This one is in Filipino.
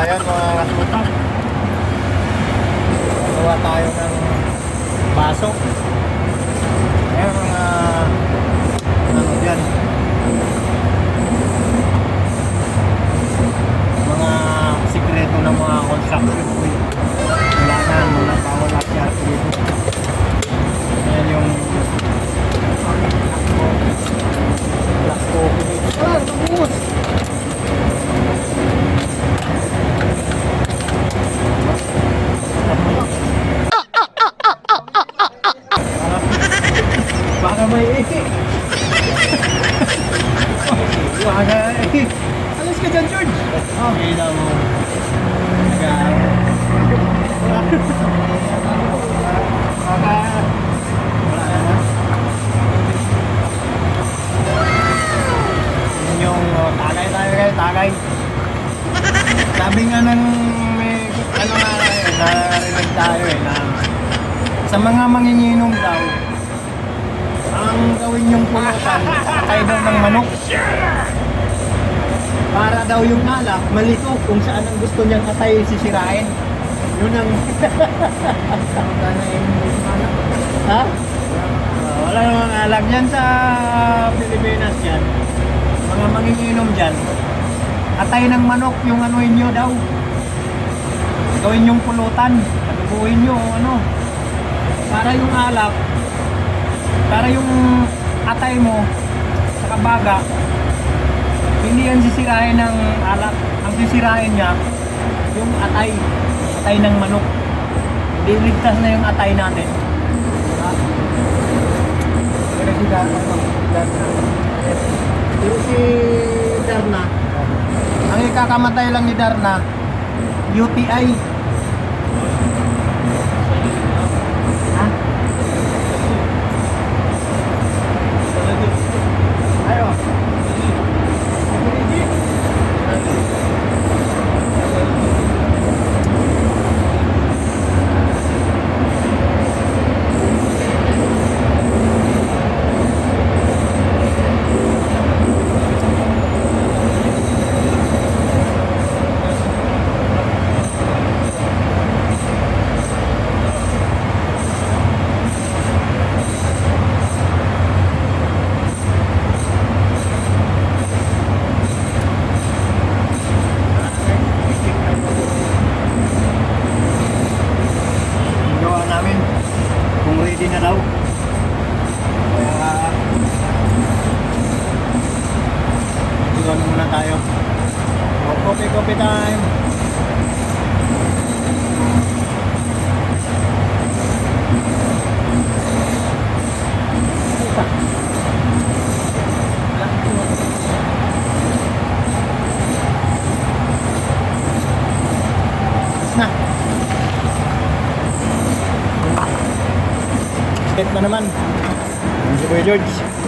ayan mga kasutak. Gawa tayo ng baso. Ayan mga ano dyan. Baka ihi. Alas ka dyan, George. Oh, mo. Na. Yun yung oh, tagay. Sabi nga ng may ano nga eh, narinig tayo eh na sa mga manginginom daw ang gawin yung pulutan kaya daw ng manok. Para daw yung alak malito kung saan ang gusto niyang atay sisirain. Yun ang ha? Wala namang alam. Yan sa Pilipinas yan mga manginginom dyan atay ng manok yung ano inyo daw. Gawin yung pulutan patubuhin nyo ano. Para yung alak para yung atay mo sa kabaga hindi yan sisirain ng alak ang sisirain niya yung atay atay ng manok. Hindi ligtas na yung atay natin? Pero si Darna pero si Darna ang ikakamatay lang ni Darna UTI ha? Ayo. Yung gawa namin ready na daw. Kaya Iwan muna tayo. Coffee coffee time. Step na naman. Si Kuya George.